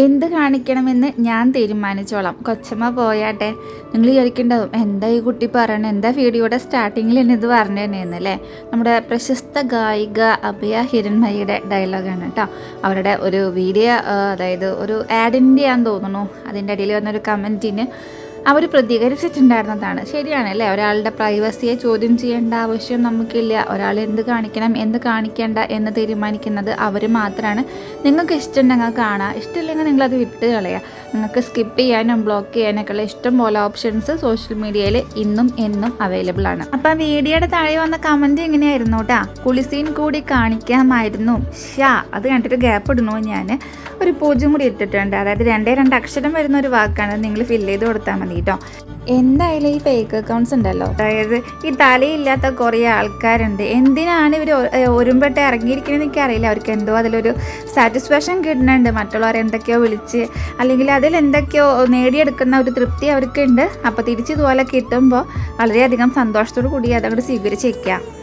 എന്ത് കാണിക്കണമെന്ന് ഞാൻ തീരുമാനിച്ചോളാം. കൊച്ചമ്മ പോയാട്ടെ. നിങ്ങൾ ചോദിക്കേണ്ടതും എന്താ ഈ കുട്ടി പറയണത് എന്താ വീഡിയോയുടെ സ്റ്റാർട്ടിങ്ങിൽ തന്നെ ഇത് പറഞ്ഞു തന്നെയെന്ന് അല്ലേ? നമ്മുടെ പ്രശസ്ത ഗായിക അഭയ ഹിരൺമയിയുടെ ഡയലോഗാണ് കേട്ടോ. അവരുടെ ഒരു വീഡിയോ അതായത് ഒരു ആഡിന്റെ ആണെന്ന് തോന്നുന്നു. അതിന്റെ ഇടയിൽ വന്നൊരു കമന്റിന് അവർ പ്രതികരിച്ചിട്ടുണ്ടായിരുന്നതാണ്. ശരിയാണ് അല്ലേ ഒരാളുടെ പ്രൈവസിയെ ചോദ്യം ചെയ്യേണ്ട ആവശ്യം നമുക്കില്ല. ഒരാൾ എന്ത് കാണിക്കണം എന്ത് കാണിക്കേണ്ട എന്ന് തീരുമാനിക്കുന്നത് അവർ മാത്രമാണ് നിങ്ങൾക്ക് ഇഷ്ടമുണ്ടെങ്കിൽ കാണാം. ഇഷ്ടമില്ലെങ്കിൽ നിങ്ങളത് വിട്ട് കളയുക നിങ്ങൾക്ക് സ്കിപ്പ് ചെയ്യാനും ബ്ലോക്ക് ചെയ്യാനൊക്കെയുള്ള ഇഷ്ടം പോലെ ഓപ്ഷൻസ് സോഷ്യൽ മീഡിയയിൽ ഇന്നും എന്നും അവൈലബിൾ ആണ്. അപ്പം വീഡിയോയുടെ താഴെ വന്ന കമന്റ് എങ്ങനെയായിരുന്നു കേട്ടാ കുളിസീൻ കൂടി കാണിക്കാമായിരുന്നു. ഷാ അത് കണ്ടിട്ട് ഗ്യാപ്പ് ഇടുന്നു ഞാൻ ഒരു പൂജ്യം കൂടി ഇട്ടിട്ടുണ്ട്. അതായത് രണ്ടേ രണ്ട് അക്ഷരം വരുന്ന ഒരു വാക്കാണ്. നിങ്ങൾ ഫില്ല് ചെയ്ത് കൊടുത്താൽ മതി കേട്ടോ എന്തായാലും ഈ ഫേക്ക് അക്കൗണ്ട്സ് ഉണ്ടല്ലോ. അതായത് ഈ തലയില്ലാത്ത കുറേ ആൾക്കാരുണ്ട്. എന്തിനാണ് ഇവർ ഒരുമ്പെട്ട് ഇറങ്ങിയിരിക്കണമെന്ന് എനിക്കറിയില്ല. അവർക്ക് എന്തോ അതിലൊരു സാറ്റിസ്ഫാക്ഷൻ കിട്ടുന്നുണ്ട്. മറ്റുള്ളവരെ എന്തൊക്കെയോ വിളിച്ച് അല്ലെങ്കിൽ അതിൽ എന്തൊക്കെയോ നേടിയെടുക്കുന്ന ഒരു തൃപ്തി അവർക്കുണ്ട്. അപ്പോൾ തിരിച്ച് ഇതുപോലെ കിട്ടുമ്പോൾ വളരെയധികം സന്തോഷത്തോടു കൂടി അതങ്ങോട്ട് സ്വീകരിച്ചേക്കാം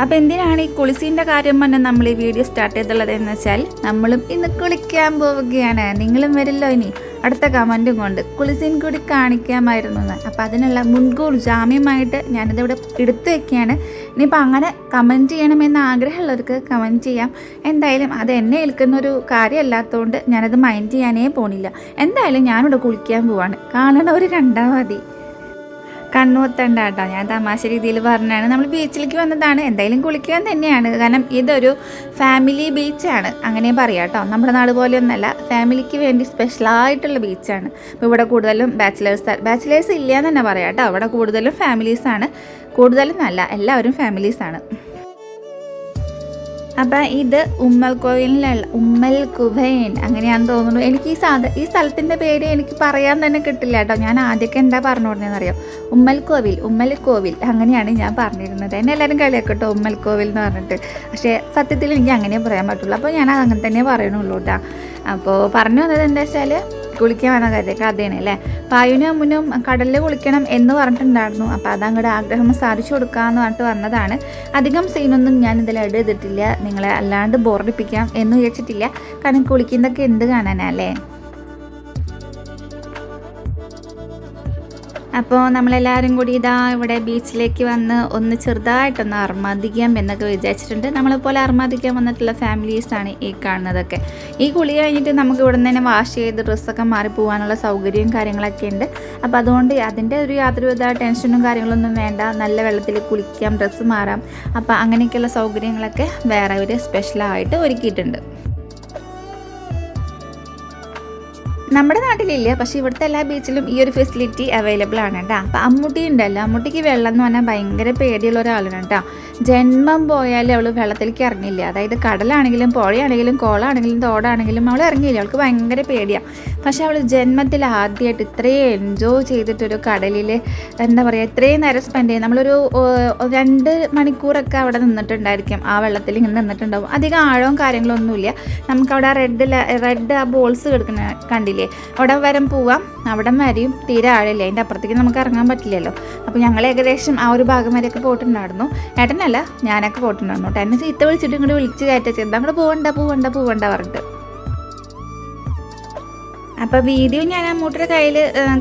അപ്പോൾ എന്തിനാണ് ഈ കുളിസീന്റെ കാര്യം പറഞ്ഞ് നമ്മൾ ഈ വീഡിയോ സ്റ്റാർട്ട് ചെയ്തുള്ളത് എന്ന് വെച്ചാൽ നമ്മളും ഇന്ന് കുളിക്കാൻ പോവുകയാണ്. നിങ്ങളും വരില്ലോ ഇനി. അടുത്ത കമന്റും കൊണ്ട് കുളിസീൻ കൂടി കാണിക്കാമായിരുന്നു എന്ന്. അപ്പോൾ അതിനുള്ള മുൻകൂർ ജാമ്യമായിട്ട് ഞാനിതിവിടെ എടുത്തു വെക്കുകയാണ്. ഇനിയിപ്പോൾ അങ്ങനെ കമന്റ് ചെയ്യണമെന്ന് ആഗ്രഹമുള്ളവർക്ക് കമന്റ് ചെയ്യാം. എന്തായാലും അത് എന്നെ ഏൽക്കുന്ന ഒരു കാര്യമല്ലാത്തതുകൊണ്ട് ഞാനത് മൈൻഡ് ചെയ്യാനേ പോണില്ല. എന്തായാലും ഞാനിവിടെ കുളിക്കാൻ പോവാണ്. കാണണവർ കണ്ടാൽ മതി. കണ്ണൂത്തണ്ട കേട്ടോ ഞാൻ തമാശ രീതിയിൽ പറഞ്ഞാണ് നമ്മൾ ബീച്ചിലേക്ക് വന്നതാണ്. എന്തായാലും കുളിക്കാൻ തന്നെയാണ്. കാരണം ഇതൊരു ഫാമിലി ബീച്ചാണ്. അങ്ങനെ പറയാം കേട്ടോ നമ്മുടെ നാട് പോലെയൊന്നല്ല. ഫാമിലിക്ക് വേണ്ടി സ്പെഷ്യലായിട്ടുള്ള ബീച്ചാണ്. അപ്പോൾ ഇവിടെ കൂടുതലും ബാച്ചിലേഴ്സ് ബാച്ചിലേഴ്സ് ഇല്ല എന്ന് തന്നെ പറയാം കേട്ടോ ഇവിടെ കൂടുതലും ഫാമിലീസാണ്. കൂടുതലും നല്ല. എല്ലാവരും ഫാമിലീസാണ്. അപ്പം ഇത് ഉമ്മൽ കോവിലിലുള്ള ഉമ്മൽ കുവൈൻ അങ്ങനെയാണെന്ന് തോന്നുന്നു. എനിക്ക് ഈ സാധ ഈ സ്ഥലത്തിന്റെ പേര് എനിക്ക് പറയാൻ തന്നെ കിട്ടില്ല കേട്ടോ. ഞാൻ ആദ്യമൊക്കെ എന്താ പറഞ്ഞു കൊടുത്തതെന്നറിയോ? ഉമ്മൽ കോവിൽ ഉമ്മൽ കോവിൽ അങ്ങനെയാണ് ഞാൻ പറഞ്ഞിരുന്നത്. എന്നെ എല്ലാവരും കളിയാക്കും കേട്ടോ ഉമ്മൽ കോവിൽ എന്ന് പറഞ്ഞിട്ട്. പക്ഷേ സത്യത്തിൽ എനിക്ക് അങ്ങനെ പറയാൻ പറ്റുള്ളൂ. അപ്പോൾ ഞാൻ അങ്ങനെ തന്നെ പറയണുള്ളൂ കേട്ടോ. അപ്പോൾ പറഞ്ഞു വന്നത് എന്താ വെച്ചാൽ കുളിക്കാൻ വന്ന കാര്യം കഥയാണ് അല്ലേ? പായുനും അമ്മുനും കടലിൽ കുളിക്കണം എന്ന് പറഞ്ഞിട്ടുണ്ടായിരുന്നു. അപ്പോൾ അതങ്ങോട്ട് ആഗ്രഹം സാധിച്ചു കൊടുക്കാമെന്ന് പറഞ്ഞിട്ട് വന്നതാണ്. അധികം സീനൊന്നും ഞാൻ ഇതിൽ ഇട ചെയ്തിട്ടില്ല. നിങ്ങളെ അല്ലാണ്ട് ബോറടിപ്പിക്കാം എന്ന് വിചാരിച്ചിട്ടില്ല. കാരണം കുളിക്കുന്നതൊക്കെ എന്ത് കാണാനല്ലേ അപ്പോൾ നമ്മളെല്ലാവരും കൂടി ഇതാ ഇവിടെ ബീച്ചിലേക്ക് വന്ന് ഒന്ന് ചെറുതായിട്ടൊന്ന് അർമാദിക്കാം എന്നൊക്കെ വിചാരിച്ചിട്ടുണ്ട്. നമ്മളെപ്പോലെ അർമാദിക്കാൻ വന്നിട്ടുള്ള ഫാമിലീസാണ് ഈ കാണുന്നതൊക്കെ. ഈ കുളി കഴിഞ്ഞിട്ട് നമുക്ക് ഇവിടെ നിന്ന് തന്നെ വാഷ് ചെയ്ത് ഡ്രസ്സൊക്കെ മാറി പോകാനുള്ള സൗകര്യവും കാര്യങ്ങളൊക്കെ ഉണ്ട്. അപ്പോൾ അതുകൊണ്ട് അതിന്റെ ഒരു യാതൊരുവിധ ടെൻഷനും കാര്യങ്ങളൊന്നും വേണ്ട. നല്ല വെള്ളത്തിൽ കുളിക്കാം ഡ്രസ്സ് മാറാം. അപ്പോൾ അങ്ങനെയൊക്കെയുള്ള സൗകര്യങ്ങളൊക്കെ വേറെ ഒരു സ്പെഷ്യലായിട്ട് ഒരുക്കിയിട്ടുണ്ട്. നമ്മുടെ നാട്ടിലില്ല പക്ഷേ ഇവിടുത്തെ എല്ലാ ബീച്ചിലും ഈ ഒരു ഫെസിലിറ്റി അവൈലബിൾ ആണ് കേട്ടോ അപ്പം അമ്മൂട്ടി ഉണ്ടല്ലോ. അമ്മൂട്ടിക്ക് വെള്ളം എന്ന് പറഞ്ഞാൽ ഭയങ്കര പേടിയുള്ള ഒരാളാണ് കേട്ടോ ജന്മം പോയാലും അവൾ വെള്ളത്തിലേക്ക് ഇറങ്ങില്ല. അതായത് കടലാണെങ്കിലും പുഴയാണെങ്കിലും കോളാണെങ്കിലും തോടാണെങ്കിലും അവൾ ഇറങ്ങിയില്ല അവൾക്ക് ഭയങ്കര പേടിയാണ് പക്ഷേ അവൾ ജന്മത്തിൽ ആദ്യമായിട്ട് ഇത്രയും എൻജോയ് ചെയ്തിട്ടൊരു കടലിൽ എന്താ പറയുക ഇത്രയും നേരം സ്പെൻഡ് ചെയ്യും നമ്മളൊരു രണ്ട് മണിക്കൂറൊക്കെ അവിടെ നിന്നിട്ടുണ്ടായിരിക്കും. ആ വെള്ളത്തിൽ ഇങ്ങനെ നിന്നിട്ടുണ്ടാവും. അധികം ആഴവും കാര്യങ്ങളൊന്നുമില്ല. നമുക്കവിടെ റെഡ് റെഡ് ആ ബോൾസ് കിടക്കുന്ന കണ്ടില്ലേ? അവിടെ വരം പോവാം. അവിടെ വരെയും തീരെ ആഴമില്ല. അതിന്റെ അപ്പുറത്തേക്ക് നമുക്ക് ഇറങ്ങാൻ പറ്റില്ലല്ലോ. അപ്പോൾ ഞങ്ങൾ ഏകദേശം ആ ഒരു ഭാഗം വരെയൊക്കെ പോയിട്ടുണ്ടായിരുന്നു. ഏട്ടനല്ല ഞാനൊക്കെ പോയിട്ടുണ്ടായിരുന്നു. കേട്ടോ ചീത്ത വിളിച്ചിട്ട് ഇങ്ങോട്ട് വിളിച്ച് കയറ്റാ ചെയ്ത് അങ്ങോട്ട് പോവണ്ട പോവണ്ട പോവണ്ട പറഞ്ഞിട്ട്. അപ്പോൾ വീഡിയോ ഞാൻ അമ്മൂട്ടിയുടെ കയ്യിൽ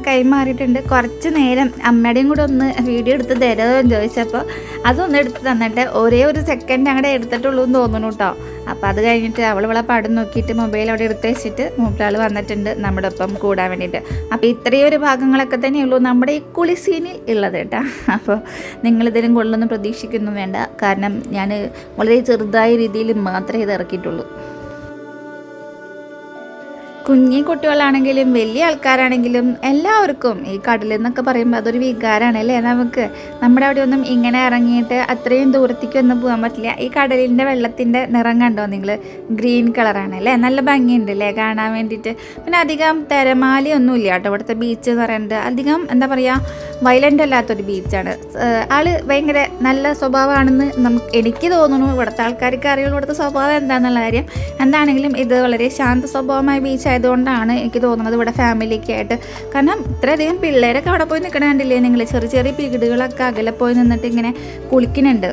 കൈമാറിയിട്ടുണ്ട്. കുറച്ച് നേരം അമ്മയുടെയും കൂടെ ഒന്ന് വീഡിയോ എടുത്ത് തരുമോ എന്ന് ചോദിച്ചപ്പോൾ അതൊന്ന് എടുത്ത് തന്നിട്ട് ഒരേ ഒരു സെക്കൻഡ് അങ്ങോട്ട് എടുത്തിട്ടുള്ളൂ എന്ന് തോന്നുന്നു കേട്ടോ അപ്പോൾ അത് കഴിഞ്ഞിട്ട് അവൾ ഇവളെ പടം നോക്കിയിട്ട് മൊബൈൽ അവിടെ എടുത്ത് വെച്ചിട്ട് മൂട്ടാൾ വന്നിട്ടുണ്ട് നമ്മുടെ ഒപ്പം കൂടാൻ വേണ്ടിയിട്ട്. അപ്പോൾ ഇത്രയും ഒരു ഭാഗങ്ങളൊക്കെ തന്നെയുള്ളൂ നമ്മുടെ ഈ കുളി സീനിൽ ഉള്ളത് കേട്ടോ. അപ്പോൾ നിങ്ങളിതിനും കൊള്ളൊന്നും പ്രതീക്ഷിക്കുന്നു വേണ്ട. കാരണം ഞാൻ വളരെ ചെറുതായ രീതിയിൽ മാത്രമേ ഇത് ഇറക്കിയിട്ടുള്ളൂ. കുഞ്ഞി കുട്ടികളാണെങ്കിലും വലിയ ആൾക്കാരാണെങ്കിലും എല്ലാവർക്കും ഈ കടൽ എന്നൊക്കെ പറയുമ്പോൾ അതൊരു വികാരമാണ് അല്ലേ നമുക്ക്? നമ്മുടെ അവിടെ ഒന്നും ഇങ്ങനെ ഇറങ്ങിയിട്ട് അത്രയും ദൂരത്തേക്കൊന്നും പോകാൻ പറ്റില്ല. ഈ കടലിന്റെ വെള്ളത്തിന്റെ നിറം കണ്ടോ നിങ്ങൾ ഗ്രീൻ കളറാണ് അല്ലേ? നല്ല ഭംഗിയുണ്ട് അല്ലേ? കാണാൻ വേണ്ടിയിട്ട്. പിന്നെ അധികം തിരമാലയൊന്നും ഇല്ല കേട്ടോ ഇവിടുത്തെ ബീച്ച് എന്ന് പറയുന്നത്. അധികം എന്താ പറയുക വയലന്റ് അല്ലാത്തൊരു ബീച്ചാണ് ആൾ ഭയങ്കര നല്ല സ്വഭാവമാണെന്ന് നമുക്ക് എനിക്ക് തോന്നുന്നു. ഇവിടുത്തെ ആൾക്കാർക്ക് അറിയുള്ളൂ ഇവിടുത്തെ സ്വഭാവം എന്താണെന്നുള്ള കാര്യം. എന്താണെങ്കിലും ഇത് വളരെ ശാന്ത സ്വഭാവമായ ബീച്ച് ആയതുകൊണ്ടാണ് എനിക്ക് തോന്നുന്നത് ഇവിടെ ഫാമിലിയൊക്കെ ആയിട്ട്. കാരണം ഇത്രയധികം പിള്ളേരൊക്കെ അവിടെ പോയി നിൽക്കണ കണ്ടില്ലേ? നിങ്ങൾ ചെറിയ ചെറിയ പീടികളൊക്കെ അകലെ പോയി നിന്നിട്ട് ഇങ്ങനെ കുളിക്കുന്നുണ്ട്.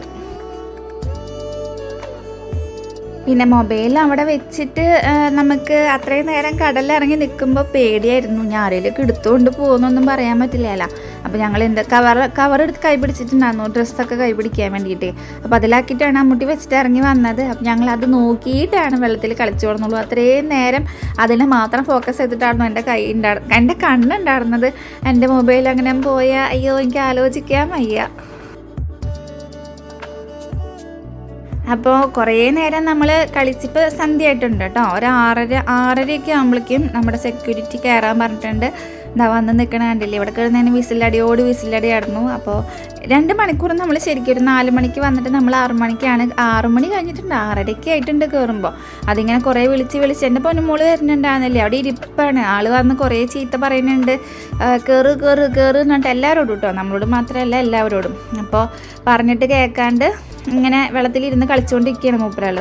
പിന്നെ മൊബൈൽ അവിടെ വെച്ചിട്ട് നമുക്ക് അത്രയും നേരം കടലിറങ്ങി നിൽക്കുമ്പോൾ പേടിയായിരുന്നു. ഞാൻ ആരെയിലേക്ക് എടുത്തുകൊണ്ട് പോകുന്നൊന്നും പറയാൻ പറ്റില്ലല്ലോ. അപ്പോൾ ഞങ്ങൾ എന്താ കവർ കവർ എടുത്ത് കൈ പിടിച്ചിട്ടുണ്ടായിരുന്നു. ഡ്രസ്സൊക്കെ കൈ പിടിക്കാൻ വേണ്ടിയിട്ട്. അപ്പോൾ അതിലാക്കിയിട്ടാണ് അമ്മൂട്ടി വെച്ചിട്ട് ഇറങ്ങി വന്നത്. അപ്പോൾ ഞങ്ങൾ അത് നോക്കിയിട്ടാണ് വെള്ളത്തിൽ കളിച്ചു കൊടുന്നുള്ളൂ. അത്രയും നേരം അതിനെ മാത്രം ഫോക്കസ് ചെയ്തിട്ടായിരുന്നു എന്റെ കൈ ഉണ്ടാ എന്റെ കണ്ണുണ്ടായിരുന്നത് എന്റെ മൊബൈൽ അങ്ങനെ പോയ അയ്യോ എനിക്ക് ആലോചിക്കാൻ വയ്യ. അപ്പോൾ കുറേ നേരം നമ്മൾ കളിച്ചിപ്പോൾ സന്ധ്യ ആയിട്ടുണ്ട് കേട്ടോ. ഒരു ആറര ആറരയൊക്കെ ആകുമ്പോഴേക്കും നമ്മുടെ സെക്യൂരിറ്റി കയറാൻ പറഞ്ഞിട്ടുണ്ട്. എന്താ വന്ന് നിൽക്കണ കണ്ടില്ലേ? ഇവിടെ കയറുന്നതിന് വിസിലടിയോട് ആയിരുന്നു അപ്പോൾ രണ്ട് മണിക്കൂർ നമ്മൾ ശരിക്കും ഒരു നാല് മണിക്ക് വന്നിട്ട് നമ്മൾ ആറു മണിക്കാണ് ആറു മണി കഴിഞ്ഞിട്ടുണ്ട് ആറരയ്ക്ക് ആയിട്ടുണ്ട് കയറുമ്പോൾ അതിങ്ങനെ കുറേ വിളിച്ച് വിളിച്ച് എന്റെ പൊന്നുമോൾ വരുന്നുണ്ടായിരുന്നില്ലേ? അവിടെ ഇരിപ്പാണ്. ആൾ വന്ന് കുറേ ചീത്ത പറയുന്നുണ്ട്. കയറ് കയറ് കയറ് എന്നിട്ട് എല്ലാവരോടും കേട്ടോ നമ്മളോട് മാത്രമല്ല എല്ലാവരോടും. അപ്പോൾ പറഞ്ഞിട്ട് കേൾക്കാണ്ട് ഇങ്ങനെ വെള്ളത്തിലിരുന്ന് കളിച്ചുകൊണ്ടിരിക്കുകയാണ് മൂപ്പരാൾ.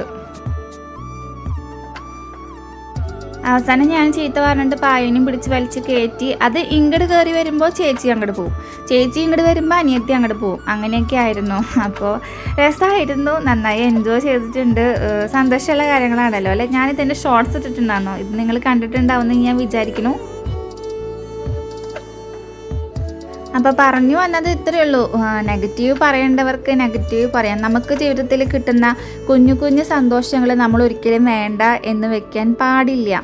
അവസാനം ഞാൻ ചീത്ത പറഞ്ഞിട്ട് പായനും പിടിച്ച് വലിച്ച് കയറ്റി അത് ഇങ്ങോട്ട് കയറി വരുമ്പോൾ ചേച്ചി അങ്ങോട്ട് പോവും. ചേച്ചി ഇങ്ങോട്ട് വരുമ്പോൾ അനിയത്തി അങ്ങോട്ട് പോവും. അങ്ങനെയൊക്കെ ആയിരുന്നു. അപ്പോൾ രസമായിരുന്നു നന്നായി എൻജോയ് ചെയ്തിട്ടുണ്ട്. സന്തോഷമുള്ള കാര്യങ്ങളാണല്ലോ. അല്ലെ? ഞാനിതിന്റെ ഷോർട്സ് ഇട്ടിട്ടുണ്ടായിരുന്നു? ഇത് നിങ്ങൾ കണ്ടിട്ടുണ്ടാവുമെന്ന് ഞാൻ വിചാരിക്കുന്നു. അപ്പോൾ പറഞ്ഞു വന്നത് ഇത്രയേ ഉള്ളൂ. നെഗറ്റീവ് പറയേണ്ടവർക്ക് നെഗറ്റീവ് പറയാം. നമുക്ക് ജീവിതത്തിൽ കിട്ടുന്ന കുഞ്ഞു കുഞ്ഞു സന്തോഷങ്ങൾ നമ്മൾ ഒരിക്കലും വേണ്ട എന്ന് വെക്കാൻ പാടില്ല.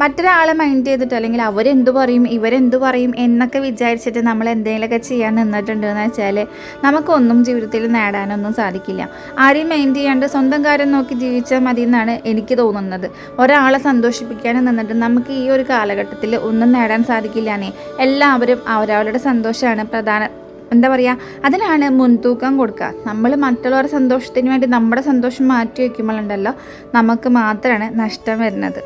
മറ്റൊരാളെ മൈൻഡ് ചെയ്തിട്ട് അല്ലെങ്കിൽ അവരെന്തു പറയും ഇവരെന്തു പറയും എന്നൊക്കെ വിചാരിച്ചിട്ട് നമ്മൾ എന്തെങ്കിലുമൊക്കെ ചെയ്യാൻ നിന്നിട്ടുണ്ടെന്ന് വെച്ചാൽ നമുക്കൊന്നും ജീവിതത്തിൽ നേടാനൊന്നും സാധിക്കില്ല. ആരെയും മൈൻഡ് ചെയ്യാണ്ട് സ്വന്തം കാര്യം നോക്കി ജീവിച്ചാൽ മതി എന്നാണ് എനിക്ക് തോന്നുന്നത്. ഒരാളെ സന്തോഷിപ്പിക്കാൻ നിന്നിട്ട് നമുക്ക് ഈ ഒരു കാലഘട്ടത്തിൽ ഒന്നും നേടാൻ സാധിക്കില്ലാന്നേ. എല്ലാവരും അവരവരുടെ സന്തോഷമാണ് പ്രധാന. എന്താ പറയുക അതിനാണ് മുൻതൂക്കം കൊടുക്കുക നമ്മൾ മറ്റുള്ളവരുടെ സന്തോഷത്തിന് വേണ്ടി നമ്മുടെ സന്തോഷം മാറ്റി വയ്ക്കുമ്പോഴുണ്ടല്ലോ നമുക്ക് മാത്രമാണ് നഷ്ടം വരുന്നത്.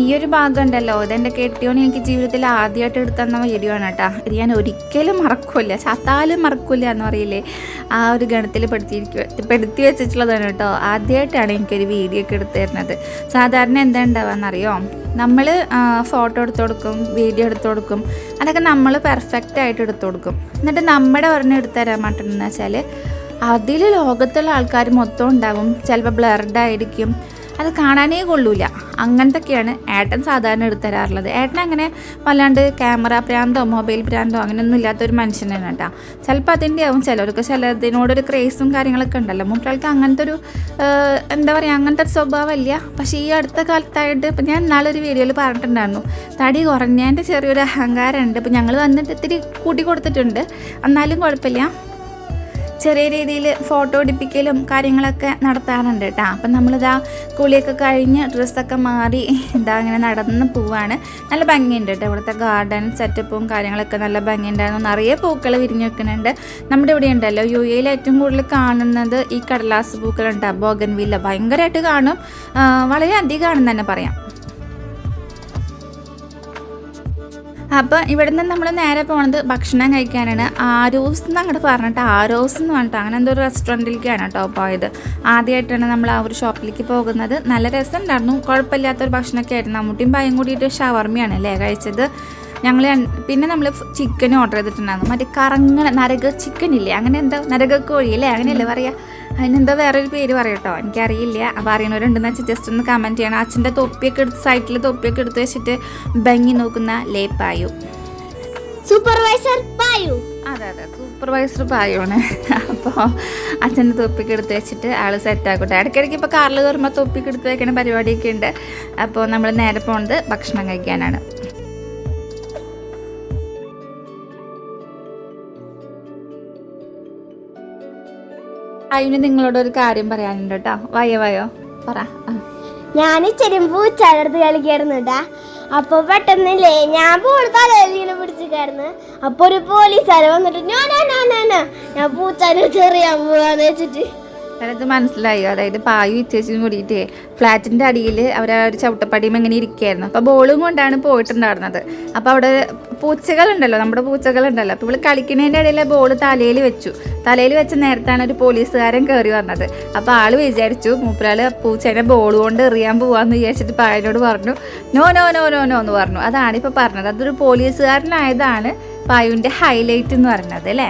ഈ ഒരു ഭാഗം ഉണ്ടല്ലോ ഇതെന്റെ കെട്ടിയോൻ എനിക്ക് ജീവിതത്തിൽ ആദ്യമായിട്ട് എടുത്തന്ന വീഡിയോ ആണ് കേട്ടോ. ഇത് ഞാൻ ഒരിക്കലും മറക്കില്ല ചത്താലും മറക്കില്ല എന്ന് പറയില്ലേ. ആ ഒരു ഗണത്തിൽ പെടുത്തിയിരിക്കുക പെടുത്തി വെച്ചിട്ടുള്ളതാണ് കേട്ടോ. ആദ്യമായിട്ടാണ് എനിക്കൊരു വീഡിയോ ഒക്കെ എടുത്തു തരുന്നത്. സാധാരണ എന്താ ഉണ്ടാവാന്നറിയോ നമ്മൾ ഫോട്ടോ എടുത്തു കൊടുക്കും വീഡിയോ എടുത്തു കൊടുക്കും. അതൊക്കെ നമ്മൾ പെർഫെക്റ്റ് ആയിട്ട് എടുത്തു കൊടുക്കും. എന്നിട്ട് നമ്മുടെ ഒരെണ്ണം എടുത്തു തരാൻ മാറ്റണമെന്ന് വെച്ചാൽ അതിൽ ലോകത്തുള്ള ആൾക്കാർ മൊത്തം ഉണ്ടാവും. ചിലപ്പോൾ ബ്ലർഡ് ആയിരിക്കും. അത് കാണാനേ കൊള്ളൂല. അങ്ങനത്തൊക്കെയാണ് ഏട്ടൻ സാധാരണ എടുത്തു തരാറുള്ളത്. ഏട്ടൻ അങ്ങനെ വല്ലാണ്ട് ക്യാമറ പ്രാന്തോ മൊബൈൽ പ്രാന്തോ അങ്ങനെയൊന്നും ഇല്ലാത്തൊരു തന്നെ കേട്ടോ. ചിലപ്പോൾ അതിന്റെ ആവും. ചിലർക്ക് ചിലതിനോടൊരു ക്രേസും കാര്യങ്ങളൊക്കെ ഉണ്ടല്ലോ. മുട്ടാൾക്ക് അങ്ങനത്തെ ഒരു എന്താ പറയുക അങ്ങനത്തെ ഒരു സ്വഭാവമില്ല. പക്ഷേ ഈ അടുത്ത കാലത്തായിട്ട് ഇപ്പം ഞാൻ ഇന്നാളൊരു വീഡിയോയിൽ പറഞ്ഞിട്ടുണ്ടായിരുന്നു. തടി കുറഞ്ഞതിന്റെ ചെറിയൊരു അഹങ്കാരമുണ്ട്. ഇപ്പം ഞങ്ങൾ വന്നിട്ട് ഇത്തിരി കൂട്ടി കൊടുത്തിട്ടുണ്ട്. എന്നാലും കുഴപ്പമില്ല. ചെറിയ രീതിയിൽ ഫോട്ടോ എടുപ്പിക്കലും കാര്യങ്ങളൊക്കെ നടത്താറുണ്ട് കേട്ടോ. അപ്പം നമ്മളിതാ കുളിയൊക്കെ കഴിഞ്ഞ് ഡ്രസ്സൊക്കെ മാറി ഇതാ ഇങ്ങനെ നടന്ന് പോവാണ്. നല്ല ഭംഗിയുണ്ട് കേട്ടോ. ഇവിടുത്തെ ഗാർഡൻ സെറ്റപ്പും കാര്യങ്ങളൊക്കെ നല്ല ഭംഗിയുണ്ടായിരുന്നു. നിറയെ പൂക്കൾ വിരിഞ്ഞു വെക്കുന്നുണ്ട് നമ്മുടെ ഇവിടെ ഉണ്ടല്ലോ. യു എയിൽ ഏറ്റവും കൂടുതൽ കാണുന്നത് ഈ കടലാസ് പൂക്കളുണ്ട്. ബോഗൻവില്ല. ഭയങ്കരമായിട്ട് കാണും. വളരെ അധികമാണെന്ന് തന്നെ പറയാം. അപ്പോൾ ഇവിടെ നിന്ന് നമ്മൾ നേരെ പോണത് ഭക്ഷണം കഴിക്കാനാണ്. ആരോസ് എന്ന് അങ്ങോട്ട് പറഞ്ഞിട്ട് ആരോസ് എന്ന് പറഞ്ഞിട്ട് അങ്ങനെ എന്തോ ഒരു റെസ്റ്റോറന്റിലേക്കാണ് കേട്ടോ പോയത്. ആദ്യമായിട്ടാണ് നമ്മൾ ആ ഒരു ഷോപ്പിലേക്ക് പോകുന്നത്. നല്ല രസമുണ്ടായിരുന്നു. കുഴപ്പമില്ലാത്തൊരു ഭക്ഷണമൊക്കെ ആയിരുന്നു. അമ്മൂട്ടിയും പായും കൂടിയിട്ട് ഷവർമ്മയാണ് അല്ലേ കഴിച്ചത്. ഞങ്ങൾ പിന്നെ നമ്മൾ ചിക്കൻ ഓർഡർ ചെയ്തിട്ടുണ്ടായിരുന്നു. മറ്റേ കറങ്ങണ നരക ചിക്കൻ ഇല്ലേ? അങ്ങനെ എന്താ നരക കോഴി അല്ലേ? അങ്ങനെയല്ലേ പറയുക അതിനെന്തോ വേറൊരു പേര് പറയട്ടോ? എനിക്കറിയില്ല. അപ്പോൾ അറിയണവരുണ്ടെന്ന് വെച്ചാൽ ജസ്റ്റ് ഒന്ന് കമന്റ് ചെയ്യണം. അച്ഛന്റെ തൊപ്പിയൊക്കെ എടുത്ത് സൈറ്റിൽ തൊപ്പിയൊക്കെ എടുത്ത് വെച്ചിട്ട് ഭംഗി നോക്കുന്ന ലേപ്പായു സൂപ്പർവൈസർ പായു. അതെ അതെ. സൂപ്പർവൈസർ പായുവാണ്. അപ്പോൾ അച്ഛന്റെ തൊപ്പിക്ക് എടുത്ത് വെച്ചിട്ട് ആൾ സെറ്റ് ആക്കട്ടെ. ഇടയ്ക്കിടയ്ക്ക് ഇപ്പോൾ കാറിൽ കയറുമ്പോൾ തൊപ്പിക്ക് എടുത്ത് വയ്ക്കുന്ന പരിപാടിയൊക്കെ ഉണ്ട്. അപ്പോൾ നമ്മൾ നേരെ പോകുന്നത് ഭക്ഷണം കഴിക്കാനാണ്. അതിന് നിങ്ങളോട് ഒരു കാര്യം പറയാനുണ്ട് കേട്ടോ വയോ വയോ. പറ. ഞാൻ ചെരുമ്പ് ചടർത്ത് കളിക്കായിരുന്നു അപ്പൊ പെട്ടെന്നില്ലേ ഞാൻ തലയിലിങ്ങനെ പിടിച്ചിട്ടായിരുന്നു അപ്പൊ ഒരു പോലീസുകാർ വന്നിട്ട്. ഞാൻ പൂച്ചാനെ ചെറിയാൻ പോവാന്ന് വെച്ചിട്ട് അതായത് മനസ്സിലായി. അതായത് പായു ഇച്ചേച്ചും കൂടിയിട്ട് ഫ്ലാറ്റിന്റെ അടിയിൽ അവർ ആ ഒരു ചവിട്ടപ്പടിയും ഇങ്ങനെ ഇരിക്കുകയായിരുന്നു. അപ്പോൾ ബോളും കൊണ്ടാണ് പോയിട്ടുണ്ടായിരുന്നത്. അപ്പോൾ അവിടെ പൂച്ചകളുണ്ടല്ലോ നമ്മുടെ പൂച്ചകളുണ്ടല്ലോ. അപ്പോൾ ഇവൾ കളിക്കുന്നതിന്റെ ഇടയിൽ ബോൾ തലയിൽ വെച്ചു. തലയിൽ വെച്ച നേരത്താണ് ഒരു പോലീസുകാരൻ കയറി വന്നത്. അപ്പോൾ ആൾ വിചാരിച്ചു മൂപ്പരാൾ പൂച്ചേനെ ബോൾ കൊണ്ട് എറിയാൻ പോവാന്ന് വിചാരിച്ചിട്ട് പായനോട് പറഞ്ഞു no no no no no എന്ന് പറഞ്ഞു. അതാണ് ഇപ്പോൾ പറഞ്ഞത്. അതൊരു പോലീസുകാരനായതാണ് പായുവിന്റെ ഹൈലൈറ്റ് എന്ന് പറഞ്ഞത് അല്ലേ.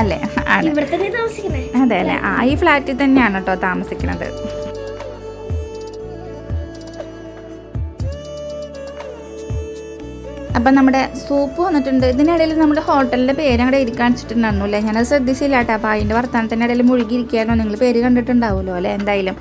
അല്ലേ? ആണ്. അതെ അല്ലേ? ആ ഈ ഫ്ലാറ്റിൽ തന്നെയാണ് കേട്ടോ താമസിക്കുന്നത് അപ്പം നമ്മുടെ സൂപ്പ് വന്നിട്ടുണ്ട്. ഇതിനിടയിൽ നമ്മുടെ ഹോട്ടലിന്റെ പേര് അങ്ങോട്ട് എഴുതി കാണിച്ചിട്ടുണ്ടായിരുന്നു അല്ലേ? ഞാനത് ശ്രദ്ധിച്ചില്ല കേട്ടോ അപ്പോൾ അതിന്റെ വർത്തമാനത്തിന്റെ ഇടയിൽ മുഴുകിയിരിക്കാനോ നിങ്ങൾ പേര് കണ്ടിട്ടുണ്ടാവുമല്ലോ അല്ലേ? എന്തായാലും.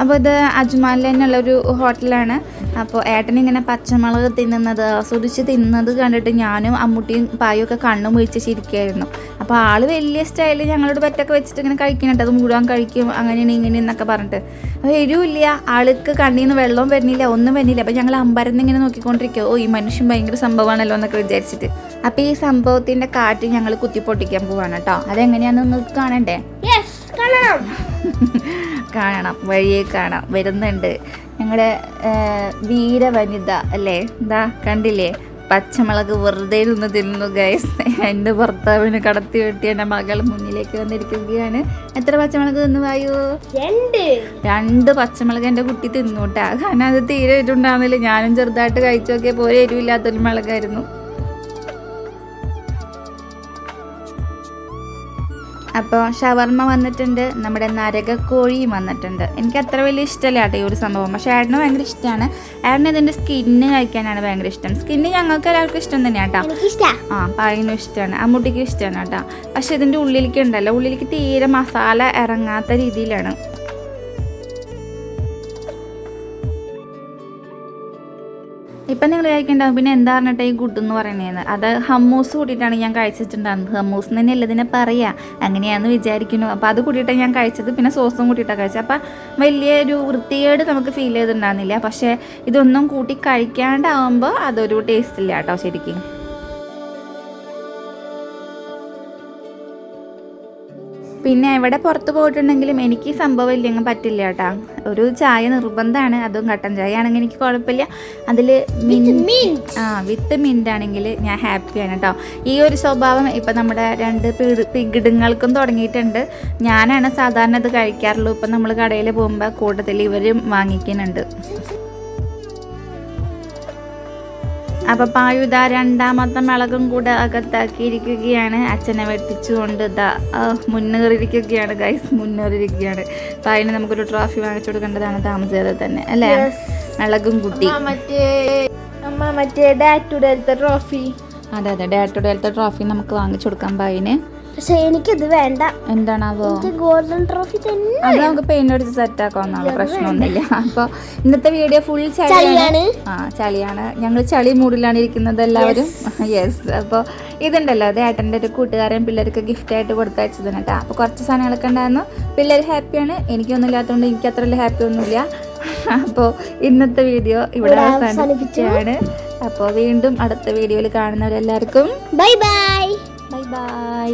അപ്പോൾ ഇത് അജ്മാലിൽ തന്നെയുള്ളൊരു ഹോട്ടലാണ്. അപ്പോൾ ഏട്ടൻ ഇങ്ങനെ പച്ചമുളക് തിന്നുന്നത് ആസ്വദിച്ച് തിന്നുന്നത് കണ്ടിട്ട് ഞാനും അമ്മൂട്ടിയും പായും ഒക്കെ കണ്ണു മുഴിച്ച് ചിരിക്കുകയായിരുന്നു അപ്പോൾ ആൾ വലിയ സ്റ്റൈലിൽ ഞങ്ങളോട് പറ്റൊക്കെ വെച്ചിട്ട് ഇങ്ങനെ കഴിക്കുന്നുണ്ട് അത് മുഴുവൻ കഴിക്കും അങ്ങനെയാണ് ഇങ്ങനെ എന്നൊക്കെ പറഞ്ഞിട്ട്. അപ്പോൾ എരിവില്ല ആൾക്ക് കണ്ണിൽ നിന്ന് വെള്ളവും വരുന്നില്ല ഒന്നും വരുന്നില്ല. അപ്പോൾ ഞങ്ങൾ അമ്പരന്ന് ഇങ്ങനെ നോക്കിക്കൊണ്ടിരിക്കുക. ഓ ഈ മനുഷ്യൻ ഭയങ്കര സംഭവമാണല്ലോ എന്നൊക്കെ വിചാരിച്ചിട്ട്. അപ്പോൾ ഈ സംഭവത്തിന്റെ കാറ്റ് ഞങ്ങൾ കുത്തിപ്പൊട്ടിക്കാൻ പോവാണ് കേട്ടോ. അതെങ്ങനെയാണെന്ന് കാണണ്ടേ? കാണണം. കാണണം വഴിയെ കാണാം. വരുന്നുണ്ട്. ഞങ്ങളുടെ വീരവനിത അല്ലേ? എന്താ കണ്ടില്ലേ? പച്ചമുളക് വെറുതെ ഇരുന്ന് തിന്നു ഗൈസ് എന്റെ ഭർത്താവിന് കടത്തി വെട്ടി എന്റെ മകൾ മുന്നിലേക്ക് വന്നിരിക്കുകയാണ്. എത്ര പച്ചമുളക് തിന്നു വായു? രണ്ട്. രണ്ട് പച്ചമുളക് എന്റെ കുട്ടി തിന്നൂട്ടാ. കാരണം അത് തീരെ ഇട്ടുണ്ടാകുന്നില്ല ഞാനും ചെറുതായിട്ട് കഴിച്ചു നോക്കിയാൽ പോലെ എരിവില്ലാത്തൊരു മുളകായിരുന്നു. അപ്പോൾ ഷവർമ്മ വന്നിട്ടുണ്ട് നമ്മുടെ നരകക്കോഴിയും വന്നിട്ടുണ്ട്. എനിക്ക് അത്ര വലിയ ഇഷ്ടമല്ല കേട്ടോ ഈ ഒരു സംഭവം. പക്ഷേ ഏട്ടന് ഭയങ്കര ഇഷ്ടമാണ് ഏട്ടന് ഇതിന്റെ സ്കിന്ന് കഴിക്കാനാണ് ഭയങ്കര ഇഷ്ടം. സ്കിന്ന് ഞങ്ങൾക്ക് എല്ലാവർക്കും ഇഷ്ടം തന്നെയാണ് കേട്ടോ. ആ പായനും ഇഷ്ടമാണ്. അമ്മൂട്ടിക്കും ഇഷ്ടമാണ് കേട്ടോ. പക്ഷേ ഇതിന്റെ ഉള്ളിലേക്ക് ഉണ്ടല്ലോ. ഉള്ളിലേക്ക് തീരെ മസാല ഇറങ്ങാത്ത രീതിയിലാണ്. ഇപ്പം നിങ്ങൾ കഴിക്കണ്ടാവും പിന്നെ എന്താ പറഞ്ഞിട്ട് ഈ ഗുഡ് എന്ന് പറയുന്നത് അത് ഹമ്മൂസ് കൂട്ടിയിട്ടാണ് ഞാൻ കഴിച്ചിട്ടുണ്ടായിരുന്നത്. ഹമ്മൂസ് എന്ന് തന്നെയല്ല ഇതിനെ പറയാ. അങ്ങനെയാണെന്ന് വിചാരിക്കുന്നു. അപ്പോൾ അത് കൂട്ടിയിട്ടാണ് ഞാൻ കഴിച്ചത്. പിന്നെ സോസും കൂട്ടിയിട്ടാണ് കഴിച്ചത്. അപ്പം വലിയൊരു വൃത്തികേട് നമുക്ക് ഫീൽ ചെയ്തിട്ടുണ്ടായിരുന്നില്ല. പക്ഷേ ഇതൊന്നും കൂട്ടി കഴിക്കാണ്ടാവുമ്പോൾ അതൊരു ടേസ്റ്റ് ഇല്ല കേട്ടോ ശരിക്കും. പിന്നെ എവിടെ പുറത്ത് പോയിട്ടുണ്ടെങ്കിലും എനിക്ക് സംഭവം ഇല്ലെങ്കിൽ പറ്റില്ല കേട്ടോ. ഒരു ചായ നിർബന്ധമാണ് അതും കട്ടൻ ചായ ആണെങ്കിൽ എനിക്ക് കുഴപ്പമില്ല. അതിൽ. ആ വിത്ത് മിന്റ് ആണെങ്കിൽ ഞാൻ ഹാപ്പിയാണ് കേട്ടോ. ഈ ഒരു സ്വഭാവം ഇപ്പം നമ്മുടെ രണ്ട് പികിടുങ്ങൾക്കും തുടങ്ങിയിട്ടുണ്ട്. ഞാനാണ് സാധാരണ ഇത് കഴിക്കാറുള്ളൂ. ഇപ്പം നമ്മൾ കടയിൽ പോകുമ്പോൾ കൂടുതൽ ഇവരും വാങ്ങിക്കുന്നുണ്ട്. അപ്പം പായുത രണ്ടാമത്തെ മിളകും കൂടെ അകത്താക്കിയിരിക്കുകയാണ്. അച്ഛനെ വെട്ടിച്ചുകൊണ്ട് ഇതാ മുന്നേറിയിരിക്കുകയാണ് ഗൈസ് മുന്നേറിയിരിക്കുകയാണ്. അപ്പം അതിന് നമുക്കൊരു ട്രോഫി വാങ്ങിച്ചു കൊടുക്കേണ്ടതാണ് താമസിയാതെ തന്നെ അല്ലേ? മിളകും കുട്ടി. മറ്റേ ട്രോഫി അതെ അതെ ഡേ ടു ട്രോഫി നമുക്ക് വാങ്ങിച്ചു കൊടുക്കാൻ പായിന്. പക്ഷെ എനിക്കിത് വേണ്ട. എന്താണാവോ? ഗോൾഡൻ ട്രോഫി തന്നെ. അത് നമുക്ക് പെയിന്റ് അടിച്ച് സെറ്റ് ആക്കാവുന്നതാണ്. പ്രശ്നമൊന്നുമില്ല. അപ്പോൾ ഇന്നത്തെ വീഡിയോ ഫുൾ ചളിയാണ്. ആ ചളിയാണ്. ഞങ്ങൾ ചളി മൂടിലാണ് ഇരിക്കുന്നത് എല്ലാവരും. യെസ് അപ്പോൾ ഇതുണ്ടല്ലോ. അത് ഏട്ടന്റെ ഒരു കൂട്ടുകാരൻ പിള്ളേർക്ക് ഗിഫ്റ്റ് ആയിട്ട് കൊടുത്തയച്ചതാണ് കേട്ടോ. അപ്പോൾ കുറച്ച് സാധനങ്ങളൊക്കെ ഉണ്ടായിരുന്നു. പിള്ളേർ ഹാപ്പിയാണ് എനിക്കൊന്നും ഇല്ലാത്തതുകൊണ്ട് എനിക്ക് അത്ര വലിയ ഹാപ്പി ഒന്നുമില്ല. അപ്പോൾ ഇന്നത്തെ വീഡിയോ ഇവിടെ അവസാനിപ്പിച്ചാണ് അപ്പോ അപ്പോൾ വീണ്ടും അടുത്ത വീഡിയോയിൽ കാണുന്നവരെല്ലാവർക്കും ബൈ ബൈ ബൈ ബൈ